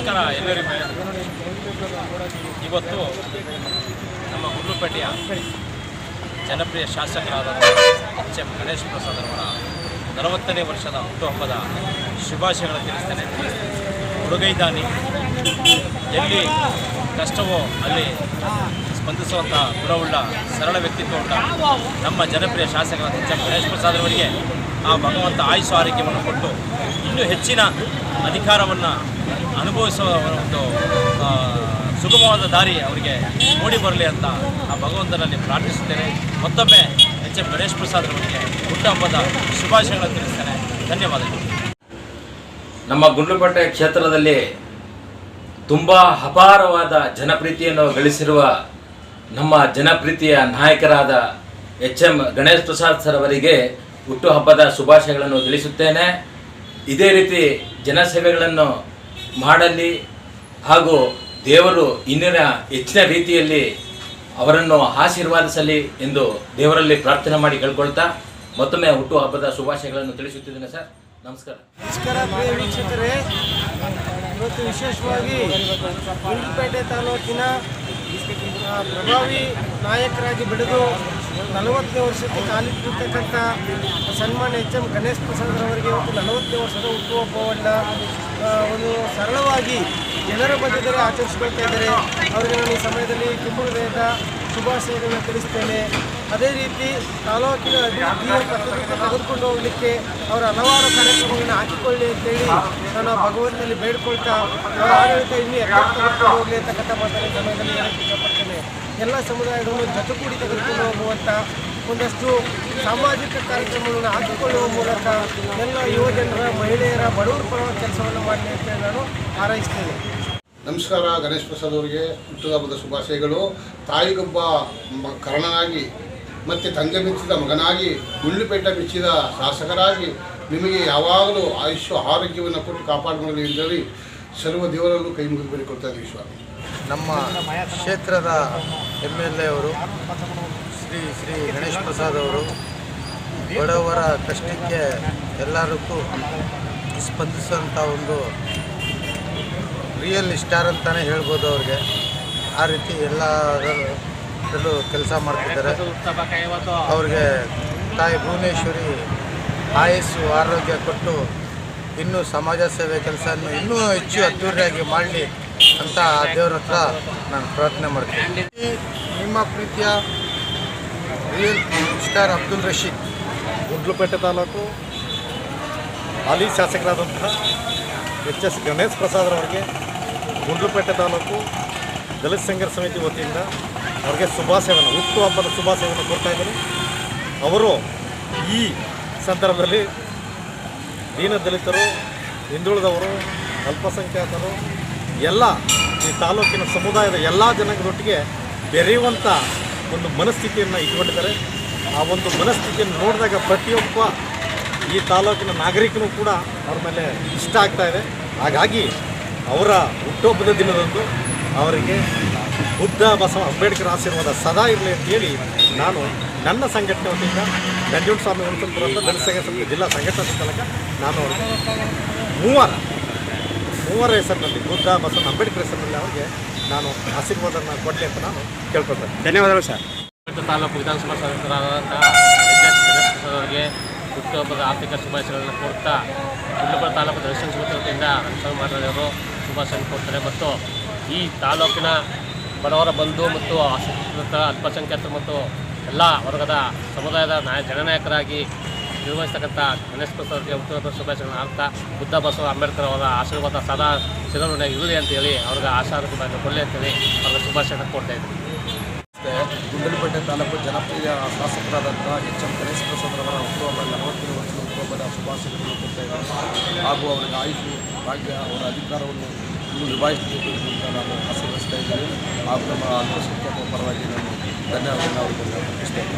ನಮಸ್ಕಾರ ಎಲ್ಲರಿಗೂ. ಇವತ್ತು ನಮ್ಮ ಗುಂಡ್ಲುಪೇಟೆಯ ಜನಪ್ರಿಯ ಶಾಸಕರಾದ ಎಚ್ ಎಂ ಗಣೇಶ್ ಪ್ರಸಾದ್ ಅವರ ನಲವತ್ತನೇ ವರ್ಷದ ಹುಟ್ಟುಹಬ್ಬದ ಶುಭಾಶಯಗಳನ್ನು ತಿಳಿಸ್ತೇನೆ. ಹುಡುಗೈದಾನಿ ಎಲ್ಲಿ ಕಷ್ಟವೋ ಅಲ್ಲಿ ಸ್ಪಂದಿಸುವಂಥ ಗುಣವುಳ್ಳ ಸರಳ ವ್ಯಕ್ತಿತ್ವವುಳ್ಳ ನಮ್ಮ ಜನಪ್ರಿಯ ಶಾಸಕರಾದ ಎಚ್ ಎಂ ಗಣೇಶ್ ಪ್ರಸಾದ್ ಅವರಿಗೆ ಆ ಭಗವಂತ ಆಯುಷ ಆರೋಗ್ಯವನ್ನು ಕೊಟ್ಟು ಇನ್ನೂ ಹೆಚ್ಚಿನ ಅಧಿಕಾರವನ್ನು ಅನುಭವಿಸುವ ಒಂದು ಸುಗಮವಾದ ದಾರಿ ಅವರಿಗೆ ಮೂಡಿ ಬರಲಿ ಅಂತ ಆ ಭಗವಂತನಲ್ಲಿ ಪ್ರಾರ್ಥಿಸುತ್ತೇನೆ. ಮತ್ತೊಮ್ಮೆ ಎಚ್ ಎಂ ಗಣೇಶ್ ಪ್ರಸಾದ್ ಅವರಿಗೆ ಹುಟ್ಟುಹಬ್ಬದ ಶುಭಾಶಯಗಳನ್ನು ತಿಳಿಸ್ತೇನೆ. ಧನ್ಯವಾದಗಳು. ನಮ್ಮ ಗುಂಡ್ಲುಪೇಟೆ ಕ್ಷೇತ್ರದಲ್ಲಿ ತುಂಬ ಅಪಾರವಾದ ಜನಪ್ರೀತಿಯನ್ನು ಗಳಿಸಿರುವ ನಮ್ಮ ಜನಪ್ರೀತಿಯ ನಾಯಕರಾದ H M Ganesh Prasad sir ಅವರಿಗೆ ಹುಟ್ಟುಹಬ್ಬದ ಶುಭಾಶಯಗಳನ್ನು ತಿಳಿಸುತ್ತೇನೆ. ಇದೇ ರೀತಿ ಜನಸೇವೆಗಳನ್ನು ಮಾಡಲಿ ಹಾಗೂ ದೇವರು ಇನ್ನಿನ ಹೆಚ್ಚಿನ ರೀತಿಯಲ್ಲಿ ಅವರನ್ನು ಆಶೀರ್ವಾದಿಸಲಿ ಎಂದು ದೇವರಲ್ಲಿ ಪ್ರಾರ್ಥನೆ ಮಾಡಿ ಕೇಳ್ಕೊಳ್ತಾ ಮತ್ತೊಮ್ಮೆ ಹುಟ್ಟು ಹಬ್ಬದ ಶುಭಾಶಯಗಳನ್ನು ತಿಳಿಸುತ್ತಿದ್ದೇನೆ ಸರ್. ನಮಸ್ಕಾರ. ನಮಸ್ಕಾರ ವೀಕ್ಷಕರೇ. ಇವತ್ತು ವಿಶೇಷವಾಗಿ ಗುಂಡ್ಲುಪೇಟೆ ತಾಲೂಕಿನ ಪ್ರಭಾವಿ ನಾಯಕರಾಗಿ ಬೆಳೆದು ನಲವತ್ತನೇ ವರ್ಷಕ್ಕೆ ಕಾಲಿಟ್ಟಿರ್ತಕ್ಕಂಥ ಸನ್ಮಾನ್ಯ ಎಚ್ ಎಂ ಗಣೇಶ್ ಪ್ರಸಾದ್ ಅವರಿಗೆ ಇವತ್ತು ನಲವತ್ತನೇ ವರ್ಷದ ಹುಟ್ಟುಹಬ್ಬವನ್ನು ಒಂದು ಸರಳವಾಗಿ ಜನರ ಮಧ್ಯದಲ್ಲಿ ಆಚರಿಸ್ಕೊಳ್ತಾ ಇದ್ದಾರೆ. ಅವರಿಗೆ ನಾನು ಈ ಸಮಯದಲ್ಲಿ ತುಂಬ ಹೃದಯದ ಶುಭಾಶಯಗಳನ್ನು ತಿಳಿಸ್ತೇನೆ. ಅದೇ ರೀತಿ ತಾಲೂಕಿನ ಅಭಿವೃದ್ಧಿಯ ತೆಗೆದುಕೊಂಡು ಹೋಗಲಿಕ್ಕೆ ಅವರ ಹಲವಾರು ಕಾರ್ಯಕ್ರಮಗಳನ್ನು ಹಾಕಿಕೊಳ್ಳಿ ಅಂತೇಳಿ ನಾನು ಭಗವಂತನಲ್ಲಿ ಬೇಡ್ಕೊಳ್ತಾ ಅವರ ಆಡಳಿತ ಇನ್ನೂ ಹೋಗಲಿ ಅಂತಕ್ಕಂಥ ಮಾತನ್ನು ಸಮಯದಲ್ಲಿ ಹೇಳಕ್ಕೆ ಇಷ್ಟಪಡ್ತೇನೆ. ಎಲ್ಲ ಸಮುದಾಯಗಳನ್ನು ಜೊತೆಗೂಡಿ ತೆಗೆದುಕೊಂಡು ಹೋಗುವಂಥ ಒಂದಷ್ಟು ಸಾಮಾಜಿಕ ಕಾರ್ಯಕ್ರಮಗಳನ್ನು ಹಾಕಿಕೊಳ್ಳುವ ಮೂಲಕ ಎಲ್ಲ ಯುವಜನರ ಮಹಿಳೆಯರ ಬಡವರ ಪರವಾದ ಕೆಲಸವನ್ನು ಮಾಡಲಿ ಅಂತೇಳಿ ನಾನು ಹಾರೈಸ್ತೇನೆ. ನಮಸ್ಕಾರ ಗಣೇಶ್ ಪ್ರಸಾದ್ ಅವರಿಗೆ. ಹುಟ್ಟುಹಬ್ಬದ ಶುಭಾಶಯಗಳು. ತಾಯಿಗೊಬ್ಬ ಮ ಕರ್ಣನಾಗಿ ಮತ್ತು ತಂದೆ ಮೆಚ್ಚಿದ ಮಗನಾಗಿ ಗುಂಡ್ಲುಪೇಟೆ ಮೆಚ್ಚಿದ ಶಾಸಕರಾಗಿ ನಿಮಗೆ ಯಾವಾಗಲೂ ಆಯುಷ್ಯ ಆರೋಗ್ಯವನ್ನು ಕೊಟ್ಟು ಕಾಪಾಡಿಕೊಳ್ಳಲಿ ಅಂತೇಳಿ ಸರ್ವ ದೇವರಲ್ಲೂ ಕೈ ಮುಗಿದು ಬೇಡಿಕೊಡ್ತಾ ಇದ್ದೀವಿ ಸ್ವಾಮಿ ನಮ್ಮ ಕ್ಷೇತ್ರದ ಎಂ ಎಲ್ ಎ ಅವರು, ಶ್ರೀ ಶ್ರೀ ಗಣೇಶ್ ಪ್ರಸಾದ್ ಅವರು, ಬಡವರ ಕಷ್ಟಕ್ಕೆ ಎಲ್ಲರಿಗೂ ಸ್ಪಂದಿಸುವಂಥ ಒಂದು ರಿಯಲ್ ಸ್ಟಾರ್ ಅಂತಲೇ ಹೇಳ್ಬೋದು ಅವ್ರಿಗೆ. ಆ ರೀತಿ ಎಲ್ಲರಲ್ಲೂ ಕೆಲಸ ಮಾಡ್ತಿದ್ದಾರೆ. ಅವ್ರಿಗೆ ತಾಯಿ ಭುವನೇಶ್ವರಿ ಆಯಸ್ಸು ಆರೋಗ್ಯ ಕೊಟ್ಟು ಇನ್ನೂ ಸಮಾಜ ಸೇವೆ ಕೆಲಸವನ್ನು ಇನ್ನೂ ಹೆಚ್ಚು ಅದ್ದೂರಿಯಾಗಿ ಮಾಡಲಿ. ಅಂತ ದೇವ್ರ ಹತ್ರ ನಾನು ಪ್ರಾರ್ಥನೆ ಮಾಡ್ತೀನಿ. ನಿಮ್ಮ ಪ್ರೀತಿಯ ರಿಯಲ್ ಸ್ಟಾರ್ ಅಬ್ದುಲ್ ರಶೀದ್. ಗುಂಡ್ಲುಪೇಟೆ ತಾಲೂಕು ಹಾಲಿ ಶಾಸಕರಾದಂತಹ ಎಚ್ ಎಸ್ ಗಣೇಶ್ ಪ್ರಸಾದ್ ಅವರಿಗೆ ಗುಂಡ್ಲುಪೇಟೆ ತಾಲೂಕು ದಲಿತ ಸಂಘರ್ಷ ಸಮಿತಿ ವತಿಯಿಂದ ಅವರಿಗೆ ಶುಭಾಶಯವನ್ನು ಹುಟ್ಟುಹಬ್ಬದ ಶುಭಾಶಯವನ್ನು ಕೊಡ್ತಾ ಇದ್ದಾರೆ ಅವರು ಈ ಸಂದರ್ಭದಲ್ಲಿ ದೀನ ದಲಿತರು, ಹಿಂದುಳಿದವರು, ಅಲ್ಪಸಂಖ್ಯಾತರು ಎಲ್ಲ ಈ ತಾಲೂಕಿನ ಸಮುದಾಯದ ಎಲ್ಲ ಜನಗಳೊಟ್ಟಿಗೆ ಬೆರೆಯುವಂಥ ಒಂದು ಮನಸ್ಥಿತಿಯನ್ನು ಇಟ್ಕೊಂಡಿದ್ದಾರೆ. ಆ ಒಂದು ಮನಸ್ಥಿತಿಯನ್ನು ನೋಡಿದಾಗ ಪ್ರತಿಯೊಬ್ಬ ಈ ತಾಲೂಕಿನ ನಾಗರಿಕನು ಕೂಡ ಅವ್ರ ಮೇಲೆ ಇಷ್ಟ ಆಗ್ತಾ ಇದೆ. ಹಾಗಾಗಿ ಅವರ ಹುಟ್ಟುಹಬ್ಬದ ದಿನದಂದು ಅವರಿಗೆ ಬುದ್ಧ ಬಸವ ಅಂಬೇಡ್ಕರ್ ಆಶೀರ್ವಾದ ಸದಾ ಇರಲಿ ಅಂತೇಳಿ ನಾನು ನನ್ನ ಸಂಘಟನೆ ವತಿಯಿಂದ ನಂಜುಂಡ ಸ್ವಾಮಿ ಹುಣಸಂಪುರ ಜಿಲ್ಲಾ ಸಂಘಟನಾ ಸಂಚಾಲಕ ನಾನು ಮೂವರ ಮೂವರ ಹೆಸರಿನಲ್ಲಿ ಬುದ್ಧ ಬಸವನ ಅಂಬೇಡ್ಕರ್ ಹೆಸರಿನಲ್ಲಿ ಅವರಿಗೆ ನಾನು ಆಶೀರ್ವಾದನ ಕೊಡಲಿ ಅಂತ ನಾನು ಕೇಳ್ಕೊಳ್ತೇನೆ. ಧನ್ಯವಾದಗಳು ಸರ್. ತಾಲೂಕು ವಿಧಾನಸಭಾ ಸದಸ್ಯರಾದಂತಹ ಅವರಿಗೆ ಹುಟ್ಟುಹಬ್ಬದ ಆರ್ಥಿಕ ಶುಭಾಶಯಗಳನ್ನು ಕೊಡ್ತಾ ಗುಂಡ್ಲುಪೇಟೆ ತಾಲೂಕು ದರ್ಶನ ಸಮಿತಿಯಿಂದ ಅನುಸರಣೆ ಮಾಡಿದವರು ಶುಭಾಶಯ ಕೊಡ್ತಾರೆ ಮತ್ತು ಈ ತಾಲೂಕಿನ ಬಡವರ ಬಂಧು ಮತ್ತು ಅಲ್ಪಸಂಖ್ಯಾತರು ಮತ್ತು ಎಲ್ಲ ವರ್ಗದ ಸಮುದಾಯದ ನಾಯ ಜನನಾಯಕರಾಗಿ ನಿರ್ವಹಿಸ್ತಕ್ಕಂಥ ಗಣೇಶ್ ಪ್ರಸಾದ್ ಅವರಿಗೆ ಹುಟ್ಟುಹಬ್ಬದ ಶುಭಾಶಯಗಳನ್ನು ಹಾಕ್ತಾ ಬುದ್ಧ ಬಸವ ಅಂಬೇಡ್ಕರ್ ಅವರ ಆಶೀರ್ವಾದ ಸದಾ ಚಿರಣ ಇರಲಿ ಅಂತೇಳಿ ಅವ್ರಿಗೆ ಆಶೀರ್ವಾದ ಕೊಡಲಿ ಅಂತೇಳಿ ಅವ್ರಿಗೆ ಶುಭಾಶಯ ಕೊಡ್ತಾ ಇದ್ದೀನಿ ಗುಂಡಲಪೇಟೆ ತಾಲೂಕು ಜನಪ್ರಿಯ ಶಾಸಕರಾದಂಥ ಎಚ್ ಎಂ ಗಣೇಶ್ ಪ್ರಸಾದ್ ಅವರ ಹುಟ್ಟುಹಬ್ಬ ನಲವತ್ತನೇ ವರ್ಷದ ಹುಟ್ಟುಹಬ್ಬದ ಶುಭಾಶಯಗಳನ್ನು ಕೊಡ್ತಾ ಇದ್ದಾರೆ. ಹಾಗೂ ಅವರಿಗೆ ಆಯುಷು ಭಾಗ್ಯ ಅವರ ಅಧಿಕಾರವನ್ನು ನಿಭಾಯಿಸಬೇಕು ಅಂತ ನಾನು ಆಶೀರ್ವಿಸ್ತಾ ಇದ್ದೇನೆ. ಹಾಗೂ ನಮ್ಮ ಅಲ್ಪಸಂಖ್ಯಾತ ಪರವಾಗಿ ನಾನು ಧನ್ಯವಾದಗಳನ್ನು ಅವರಿಗೆ ಅರ್ಪಿಸ್ತೇನೆ